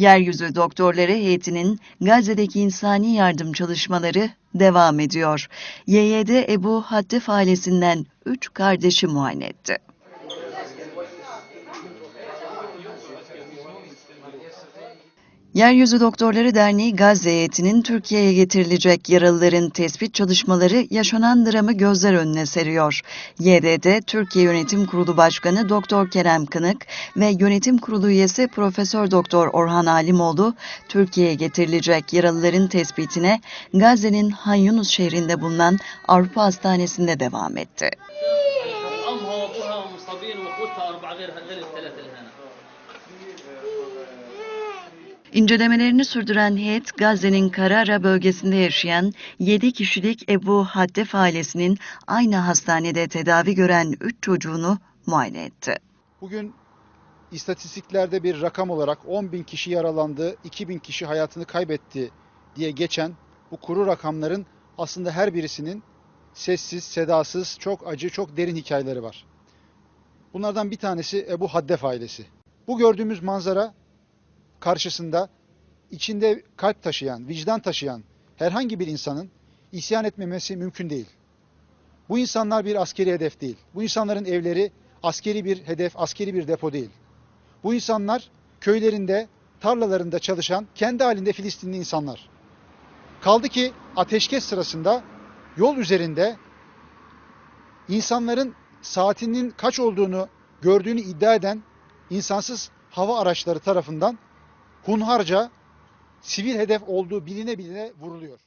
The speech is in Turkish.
Yeryüzü Doktorları heyetinin Gazze'deki insani yardım çalışmaları devam ediyor. YYD Ebu Hattif ailesinden 3 kardeşi muayene etti. Yeryüzü Doktorları Derneği Gazze heyetinin Türkiye'ye getirilecek yaralıların tespit çalışmaları yaşanan dramı gözler önüne seriyor. YDD Türkiye Yönetim Kurulu Başkanı Doktor Kerem Kınık ve Yönetim Kurulu üyesi Profesör Doktor Orhan Alimoğlu Türkiye'ye getirilecek yaralıların tespitine Gazze'nin Han Yunus şehrinde bulunan Avrupa Hastanesi'nde devam etti. İncelemelerini sürdüren heyet, Gazze'nin Karara bölgesinde yaşayan 7 kişilik Ebu Haddef ailesinin aynı hastanede tedavi gören 3 çocuğunu muayene etti. Bugün istatistiklerde bir rakam olarak 10 bin kişi yaralandı, 2 bin kişi hayatını kaybetti diye geçen bu kuru rakamların aslında her birisinin sessiz, sedasız, çok acı, çok derin hikayeleri var. Bunlardan bir tanesi Ebu Haddef ailesi. Bu gördüğümüz manzara karşısında içinde kalp taşıyan, vicdan taşıyan herhangi bir insanın isyan etmemesi mümkün değil. Bu insanlar bir askeri hedef değil. Bu insanların evleri askeri bir hedef, askeri bir depo değil. Bu insanlar köylerinde, tarlalarında çalışan, kendi halinde Filistinli insanlar. Kaldı ki ateşkes sırasında yol üzerinde insanların saatinin kaç olduğunu gördüğünü iddia eden insansız hava araçları tarafından hunharca sivil hedef olduğu biline biline vuruluyor.